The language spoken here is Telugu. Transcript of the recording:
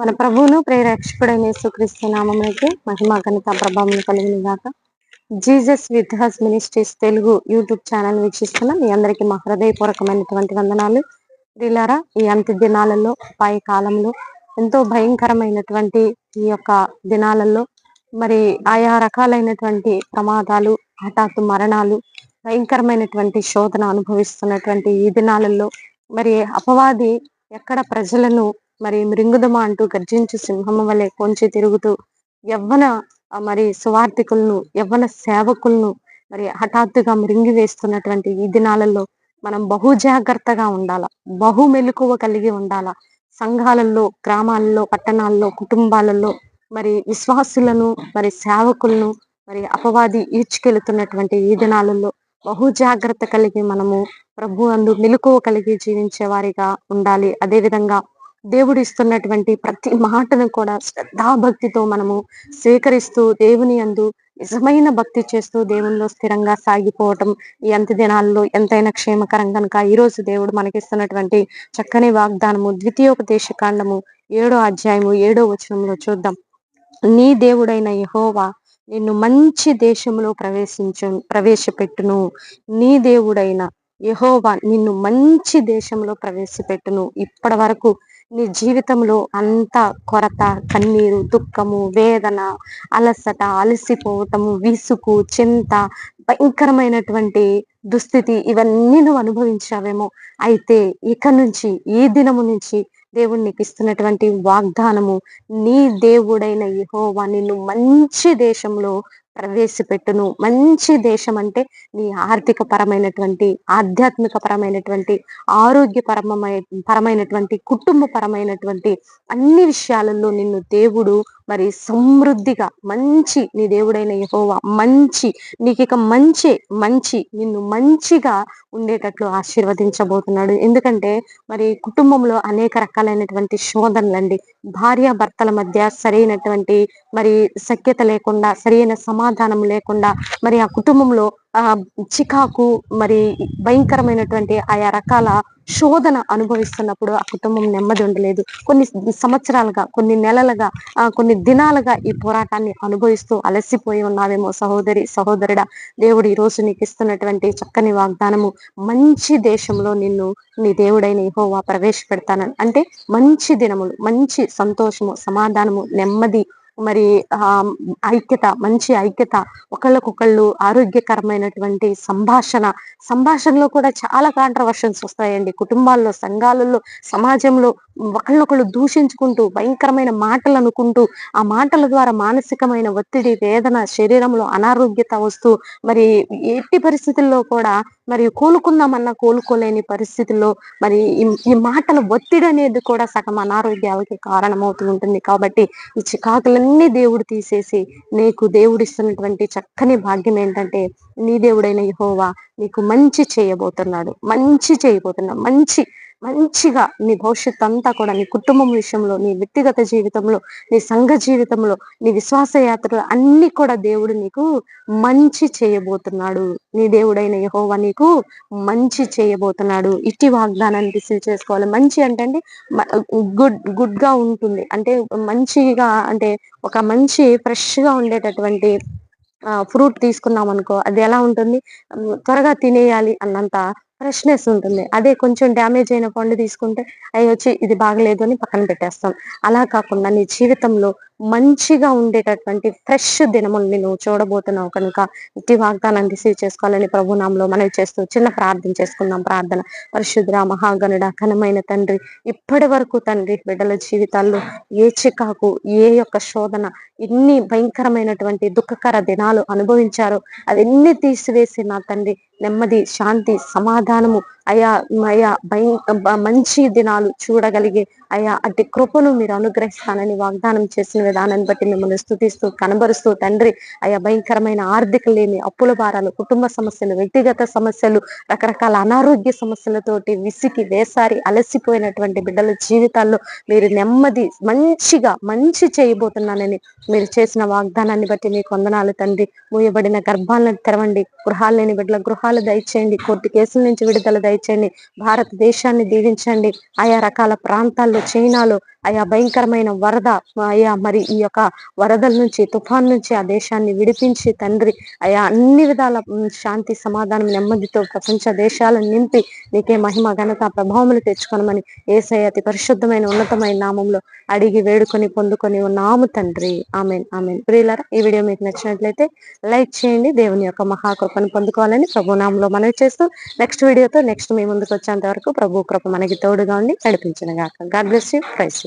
మన ప్రభువును ప్రేరక్షకుడైన యేసుక్రీస్తు నామములకి మహిమ ఘనత ప్రభావం కలిగిన గాక Jesus with us ministries Telugu YouTube channel వీక్షిస్తున్న మీ అందరికీ మా హృదయపూర్వకమైనటువంటి వందనాలు. ప్రిలారా ఈ అంత్య దినాలలో పై కాలంలో ఎంతో భయంకరమైనటువంటి ఈ యొక్క దినాలలో మరి ఆయా రకాలైనటువంటి ప్రమాదాలు హఠాత్తు మరణాలు భయంకరమైనటువంటి శోధన అనుభవిస్తున్నటువంటి ఈ దినాలలో మరి అపవాది ఎక్కడ ప్రజలను మరి మృంగుదమ అంటూ గర్జించు సింహం వలె కొంచి తిరుగుతూ యవ్వన మరి సువార్థికులను యవ్వన సేవకులను మరి హఠాత్తుగా మృంగి వేస్తున్నటువంటి ఈ దినాలలో మనం బహు జాగ్రత్తగా ఉండాల బహు మెలకువ కలిగి ఉండాల. సంఘాలలో గ్రామాలలో పట్టణాల్లో కుటుంబాలలో మరి విశ్వాసులను మరి సేవకులను మరి అపవాది ఈడ్చుకెళ్తున్నటువంటి ఈ దినాలలో బహు జాగ్రత్త కలిగి మనము ప్రభు అందు మెలకువ కలిగి జీవించే వారిగా ఉండాలి. అదే విధంగా దేవుడు ఇస్తున్నటువంటి ప్రతి మాటను కూడా శ్రద్ధాభక్తితో మనము స్వీకరిస్తూ దేవుని అందు నిజమైన భక్తి చేస్తూ దేవునిలో స్థిరంగా సాగిపోవటం ఈ అంత్య దినాల్లో ఎంతైనా క్షేమకరం కనుక ఈ రోజు దేవుడు మనకిస్తున్నటువంటి చక్కని వాగ్దానము ద్వితీయోపదేశ కాండము ఏడో అధ్యాయము ఏడో వచనంలో చూద్దాం. నీ దేవుడైన యహోవా నిన్ను మంచి దేశంలో ప్రవేశించు ప్రవేశపెట్టును. నీ దేవుడైన యహోవా నిన్ను మంచి దేశంలో ప్రవేశపెట్టును. ఇప్పటి వరకు నీ జీవితంలో అంత కొరత కన్నీరు దుఃఖము వేదన అలసట అలసిపోవటము విసుకు చింత భయంకరమైనటువంటి దుస్థితి ఇవన్నీ నువ్వు అనుభవించావేమో. అయితే ఇక నుంచి ఈ దినము నుంచి దేవుడు నీకు ఇస్తున్నటువంటి వాగ్దానము నీ దేవుడైన యహోవా నిన్ను మంచి దేశంలో ప్రవేశపెట్టును. మంచి దేశం అంటే నీ ఆర్థిక పరమైనటువంటి ఆధ్యాత్మిక పరమైనటువంటి ఆరోగ్యపరమైన పరమైనటువంటి కుటుంబ పరమైనటువంటి అన్ని విషయాలలో నిన్ను దేవుడు మరి సమృద్ధిగా మంచి నీ దేవుడైన యహోవా మంచి నీకు ఇక మంచి మంచి నిన్ను మంచిగా ఉండేటట్లు ఆశీర్వదించబోతున్నాడు. ఎందుకంటే మరి కుటుంబంలో అనేక రకాలైనటువంటి శోధనలండి భార్య భర్తల మధ్య సరైనటువంటి మరి సఖ్యత లేకుండా సరైన సమాధానం లేకుండా మరి ఆ కుటుంబంలో చికాకు మరి భయంకరమైనటువంటి ఆయా రకాల శోధన అనుభవిస్తున్నప్పుడు ఆ కుటుంబం నెమ్మది ఉండలేదు. కొన్ని సంవత్సరాలుగా కొన్ని నెలలుగా కొన్ని దినాలుగా ఈ పోరాటాన్ని అనుభవిస్తూ అలసిపోయి ఉన్నావేమో సహోదరి సహోదరుడా. దేవుడు ఈ రోజు నీకు ఇస్తున్నటువంటి చక్కని వాగ్దానము మంచి దేశంలో నిన్ను నీ దేవుడైన ఇహోవా ప్రవేశపెడతానని. అంటే మంచి దినములు మంచి సంతోషము సమాధానము నెమ్మది మరి ఆ ఐక్యత మంచి ఐక్యత ఒకళ్ళకొకళ్ళు ఆరోగ్యకరమైనటువంటి సంభాషణ. సంభాషణలో కూడా చాలా కాంట్రవర్షన్స్ వస్తాయండి. కుటుంబాల్లో సంఘాలలో సమాజంలో ఒకళ్ళొకళ్ళు దూషించుకుంటూ భయంకరమైన మాటలు అనుకుంటూ ఆ మాటల ద్వారా మానసికమైన ఒత్తిడి వేదన శరీరంలో అనారోగ్యత వస్తూ మరి ఎట్టి పరిస్థితుల్లో కూడా మరి కోలుకుందామన్నా కోలుకోలేని పరిస్థితుల్లో మరి ఈ మాటల ఒత్తిడి అనేది కూడా సగం అనారోగ్యాలకి కారణమవుతూ ఉంటుంది. కాబట్టి ఈ చికాకులన్నీ దేవుడు తీసేసి నీకు దేవుడిస్తున్నటువంటి చక్కని భాగ్యం ఏంటంటే నీ దేవుడైన యహోవా నీకు మంచి చేయబోతున్నాడు మంచి చేయబోతున్నాడు మంచి మంచిగా నీ భవిష్యత్ అంతా కూడా నీ కుటుంబం విషయంలో నీ వ్యక్తిగత జీవితంలో నీ సంఘ జీవితంలో నీ విశ్వాస యాత్రలు అన్ని కూడా దేవుడు నీకు మంచి చేయబోతున్నాడు. నీ దేవుడైన యహోవా నీకు మంచి చేయబోతున్నాడు. ఇట్టి వాగ్దానాన్ని రిసీవ్ చేసుకోవాలి. మంచి అంటే అండి గుడ్ గుడ్గా ఉంటుంది. అంటే మంచిగా అంటే ఒక మంచి ఫ్రెష్గా ఉండేటటువంటి ఫ్రూట్ తీసుకున్నాం అనుకో అది ఎలా ఉంటుంది? త్వరగా తినేయాలి అన్నంత ఫ్రెష్నెస్ ఉంటుంది. అదే కొంచెం డ్యామేజ్ అయిన పండు తీసుకుంటే అవి వచ్చి ఇది బాగలేదు అని పక్కన పెట్టేస్తాం. అలా కాకుండా నీ జీవితంలో మంచిగా ఉండేటటువంటి ఫ్రెష్ దినములు నేను చూడబోతున్నావు కనుక ఇట్టి వాగ్దానాన్ని రిసీవ్ చేసుకోవాలని ప్రభునామంలో మనవి చేస్తూ చిన్న ప్రార్థన చేసుకుందాం. ప్రార్థన. పరిశుద్ర మహాగణుడ ఘనమైన తండ్రి ఇప్పటి వరకు తండ్రి బిడ్డల జీవితాల్లో ఏ చికాకు ఏ యొక్క శోధన ఎన్ని భయంకరమైనటువంటి దుఃఖకర దినాలు అనుభవించారో అవన్నీ తీసివేసి నా తండ్రి నెమ్మది శాంతి సమాధానము అయా అయా భయ మంచి దినాలు చూడగలిగే అయా అట్టి కృపను మీరు అనుగ్రహిస్తానని వాగ్దానం చేసిన విధానాన్ని బట్టి మిమ్మల్ని స్థుతిస్తూ కనబరుస్తూ తండ్రి అయా భయంకరమైన ఆర్థిక లేని అప్పుల భారాలు కుటుంబ సమస్యలు వ్యక్తిగత సమస్యలు రకరకాల అనారోగ్య సమస్యలతోటి విసికి వేసారి అలసిపోయినటువంటి బిడ్డల జీవితాల్లో మీరు నెమ్మది మంచిగా మంచి చేయబోతున్నానని మీరు చేసిన వాగ్దానాన్ని బట్టి మీకు వందనాలు తండ్రి మూయబడిన గర్భాలను తెరవండి గృహాలు లేని బిడ్డల గృహాలు దయచేయండి కోర్టు కేసుల నుంచి విడుదల దయచేయండి భారతదేశాన్ని దీవించండి. ఆయా రకాల ప్రాంతాల్లో చైనాలో అయా భయంకరమైన వరద అయా మరి ఈ యొక్క వరదల నుంచి తుఫాన్ నుంచి ఆ దేశాన్ని విడిపించి తండ్రి అయా అన్ని విధాల శాంతి సమాధానం నెమ్మదితో ప్రపంచ దేశాలను నింపి నీకే మహిమ ఘనత ప్రభావములు తెచ్చుకోనమని ఏసై అతి పరిశుద్ధమైన ఉన్నతమైన నామంలో అడిగి వేడుకొని పొందుకొని ఉన్నాము తండ్రి. Amen amen. ప్రియులరా ఈ వీడియో మీకు నచ్చినట్లయితే లైక్ చేయండి దేవుని యొక్క మహాకృపను పొందుకోవాలని ప్రభు నామంలో మనవి చేస్తూ నెక్స్ట్ వీడియోతో నెక్స్ట్ మీ ముందుకు వచ్చేంత వరకు ప్రభు కృప మనకి తోడుగా ఉండి నడిపించిన గాక. God bless you price